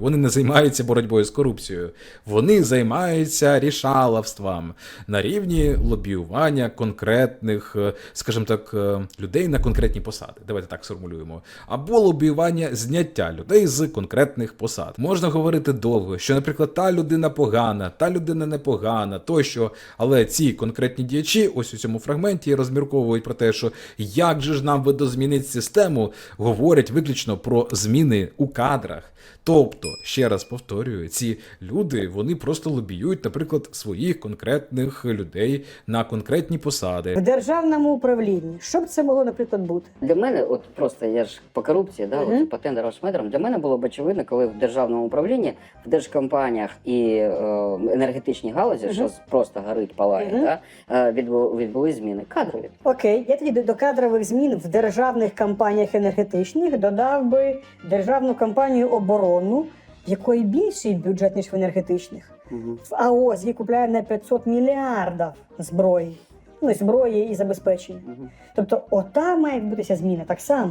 Вони не займаються боротьбою з корупцією, вони займаються рішаловством на рівні лобіювання конкретних, е, скажімо так, е, людей на конкретні посади. Давайте так сформулюємо. Або лобіювання зняття людей з конкретних посад. Можна говорити довго, що, наприклад, та людина погана, та людина непогана, тощо. Але ці конкретні діячі, ось у цьому фрагменті, розмірковують про те, що як же ж нам видозмінити систему, говорять виключно про зміни у кадрах. Тобто, ще раз повторюю, ці люди вони просто лобіюють, наприклад, своїх конкретних людей на конкретні посади. В державному управлінні. Що б це могло, наприклад, бути? Для мене, от просто я ж по корупції, да, Мгм. от, по тендерам шмедерам, для мене було б очевидно, коли в державному управлінні, в держкомпаніях і е, енергетичній галузі, Мгм. що просто горить, палає, Мгм. да, е, відбу, відбулись зміни кадрові. Окей, я тоді до- кадрових змін в державних компаніях енергетичних додав би державну компанію оборонну, в якої більший бюджет, ніж в енергетичних. Мгм. В АОС купляє на 500 мільярдів зброї. Ну, і зброї і забезпечення. Тобто, ота має відбутися зміна так само.